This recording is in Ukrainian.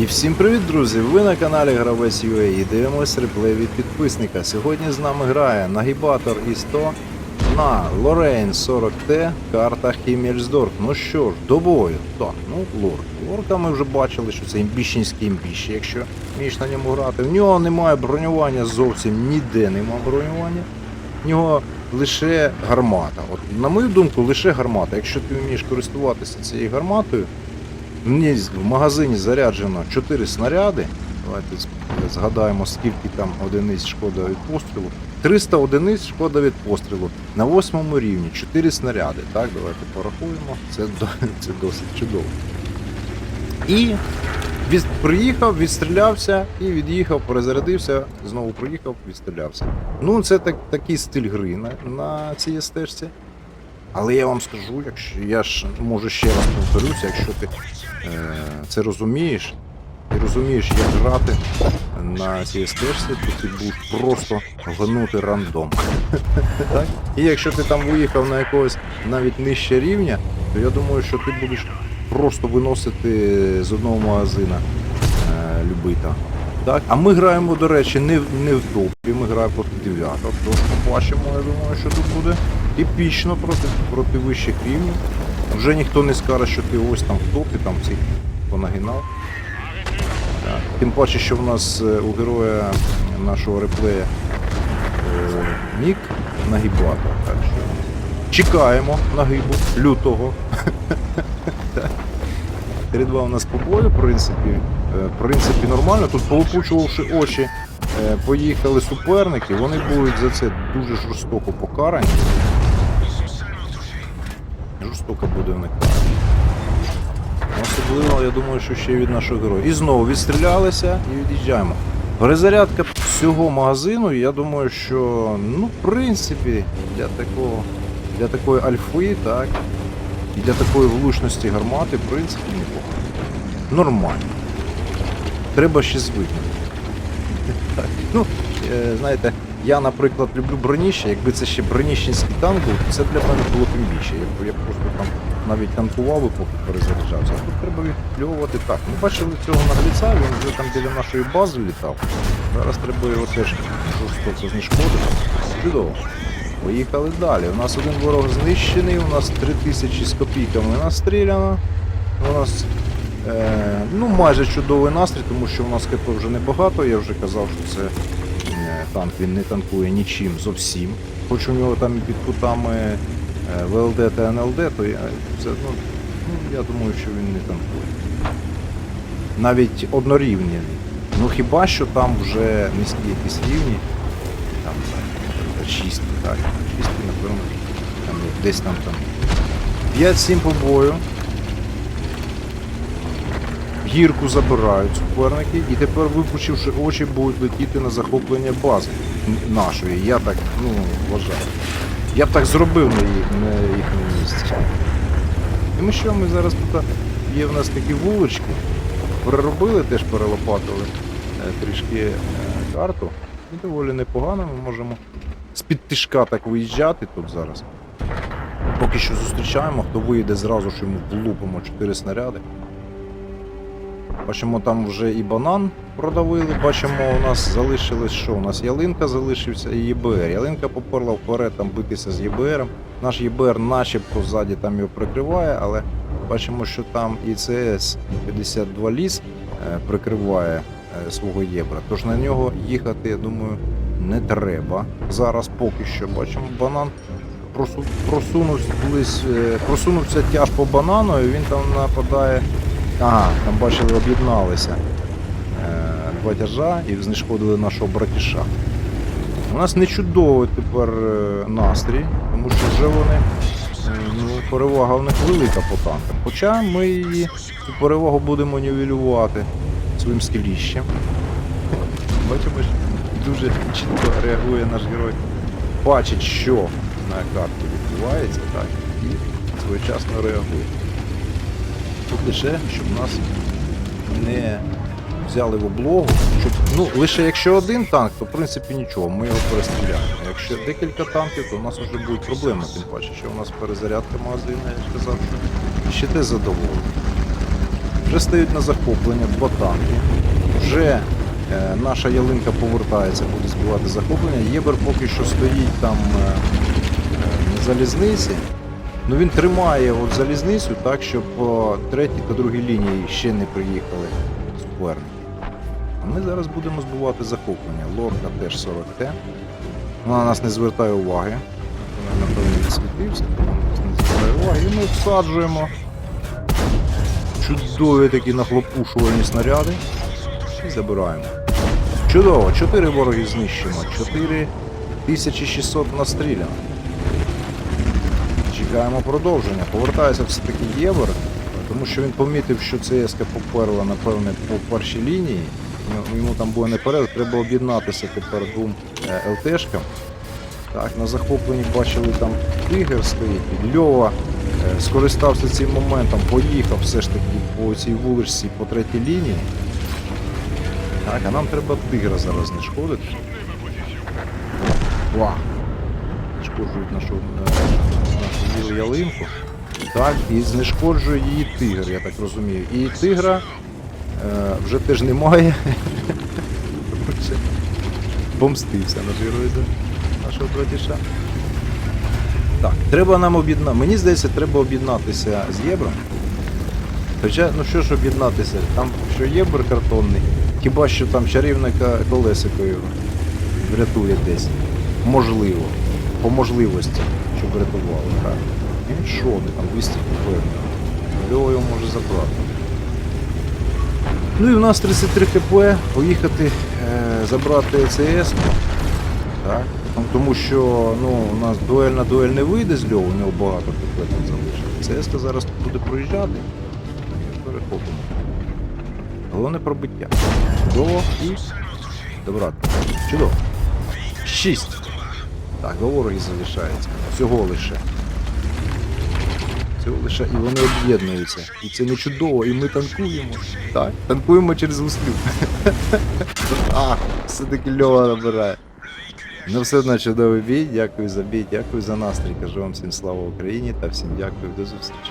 І всім привіт, друзі! Ви на каналі Гравець UA і дивимось реплей від підписника. Сьогодні з нами грає нагібатор І100 на Лорейн 40Т, карта Хімельсдорф. Ну що ж, до бою. Так, ну лор. Лорка ми вже бачили, що це імбіщенський імбіщі, якщо вмієш на ньому грати. В нього немає бронювання зовсім ніде немає бронювання. В нього лише гармата. От, на мою думку, лише гармата. Якщо ти вмієш користуватися цією гарматою, в магазині заряджено 4 снаряди. Давайте згадаємо, скільки там одиниць шкода від пострілу. 300 одиниць шкода від пострілу на восьмому рівні, 4 снаряди. Так, давайте порахуємо. Це, це досить чудово. І від, приїхав, відстрілявся і від'їхав, перезарядився, знову приїхав, відстрілявся. Ну, це так, такий стиль гри на, на цій стежці. Але я вам скажу, якщо я ж можу ще раз повторюся, якщо ти е, це розумієш, і розумієш, як грати на цій стежці, то ти будеш просто гнути рандом. так? І якщо ти там виїхав на якогось навіть нижче рівня, то я думаю, що ти будеш просто виносити з одного магазина е, любита. Так? А ми граємо, до речі, не, в- не в топі, ми граємо проти дев'яток. Тож побачимо, я думаю, що тут буде епічно проти, проти вищих рівнів. Вже ніхто не скаже, що ти ось там в топі, там всіх понагинав. Так. Тим паче, що в нас е, у героя нашого реплея е, нік нагибатор. Так що чекаємо нагибу лютого. Так. 3-2 у нас по бою, в принципі, в принципі, нормально. Тут полупучувавши очі, е, поїхали суперники, вони будуть за це дуже жорстоко покарані. Жорстоко буде в них. Особливо, я думаю, що ще від нашого героя. І знову відстрілялися і від'їжджаємо. Перезарядка всього магазину, я думаю, що, ну, в принципі, для такого, для такої альфи, так, і для такої влучності гармати, в принципі, непогано. Нормально. Треба ще звикнути. Ну, е, знаєте, я, наприклад, люблю броніще. Якби це ще броніщенський танк був, це для мене було б більше. Я, б- я просто там навіть танкував і поки перезаряджався. Тут треба відпльовувати так. Ми бачили цього нагліця, він вже там біля нашої бази літав. Зараз треба його теж жорстоко знешкодити. Чудово. Поїхали далі. У нас один ворог знищений, у нас 3000 з копійками настріляно. У нас ну, майже чудовий настрій, тому що у нас КП вже небагато. Я вже казав, що це е, танк він не танкує нічим зовсім. Хоч у нього там під кутами е, ВЛД та НЛД, то я все одно ну, я думаю, що він не танкує. Навіть однорівні. Ну хіба що там вже низькі якісь рівні, там е, так, чисті, напевно, там десь там там 5-7 по бою. Гірку забирають суперники і тепер, випучивши очі, будуть летіти на захоплення бази нашої. Я так ну, вважаю. Я б так зробив на, їх, на їхньому місці. Ми що, ми зараз тут є в нас такі вулички. Переробили, теж перелопатили е, трішки е, карту. І доволі непогано ми можемо з-під тишка так виїжджати тут зараз. Поки що зустрічаємо, хто вийде зразу, що йому влупимо 4 снаряди. Бачимо, там вже і банан продавили. Бачимо, у нас залишилось що? У нас ялинка залишився і ЄБР. Ялинка поперла вперед там битися з ЄБРом. Наш ЄБР начебто ззаді там його прикриває, але бачимо, що там і ЦС 52 ліс е, прикриває е, свого єбра. Тож на нього їхати, я думаю, не треба. Зараз поки що бачимо банан. просу- Просунувся, е, просунувся тяж по банану, і він там нападає. Ага, там бачили, об'єдналися е, два тяжа і знешкодили нашого братіша. У нас не чудовий тепер е, настрій, тому що вже вони ну, перевага в них велика по танкам. Хоча ми її цю перевагу будемо нівелювати своїм скеліщем. Бачимо, що дуже чітко реагує наш герой. Бачить, що на карті відбувається, так, і своєчасно реагує. Тут лише, щоб нас не взяли в облогу. Щоб, ну, лише якщо один танк, то в принципі нічого, ми його перестріляємо. Якщо декілька танків, то у нас вже будуть проблеми, тим паче, що у нас перезарядка магазину, я казав, ще те задоволення. Вже стають на захоплення два танки. Вже е, наша ялинка повертається, буде збивати захоплення. Єбер поки що стоїть там е, е, на залізниці. Ну він тримає от залізницю так, щоб по третій та другій лінії ще не приїхали суперники. А ми зараз будемо збивати захоплення. Лорка теж 40Т. Вона на нас не звертає уваги. Вона напевно відсвітився, тому на нас не звертає уваги. І ми всаджуємо чудові такі нахлопушувальні снаряди і забираємо. Чудово, 4 вороги знищено, 4600 настріляно. Чекаємо продовження. Повертається все-таки Євер, тому що він помітив, що ЦСК поперла, напевне, по першій лінії. Йому- Йому там буде неперед, треба об'єднатися тепер двом е, ЛТшкам. Так, на захопленні бачили там тигр стоїть. Льова е, скористався цим моментом, поїхав все ж таки по цій вуличці по третій лінії. Так, а нам треба тигра зараз знешкодити. Ва! Знешкоджують нашу, е, нашу білу ялинку. Так, і знешкоджує її тигр, я так розумію. І тигра е, вже теж немає. Помстився наш герой нашого братіша. Так, треба нам об'єднати. Мені здається, треба об'єднатися з Єбром. Хоча, ну що ж об'єднатися? Там що Єбр картонний, хіба що там чарівника колесикою врятує десь. Можливо. По можливості, щоб врятували. Так. Він що, не там виступ певно. Льова його може забрати. Ну і в нас 33 хп, поїхати е, забрати ЕЦС. Так? Ну, Тому що ну, у нас дуель на дуель не вийде з Льову, у нього багато хп там залишиться. ЦСК зараз буде проїжджати. Перехопимо. Головне пробиття. Чудово і. Добрати. Чудово. 6. Так, до ворогів залишається. Всього лише. Всього лише. І вони об'єднуються. І це не чудово, і ми танкуємо. Так, танкуємо через гуслю. А, все-таки Льова набирає. Ну все одно чудовий бій. Дякую за бій, дякую за настрій. Кажу вам всім слава Україні та всім дякую до зустрічі.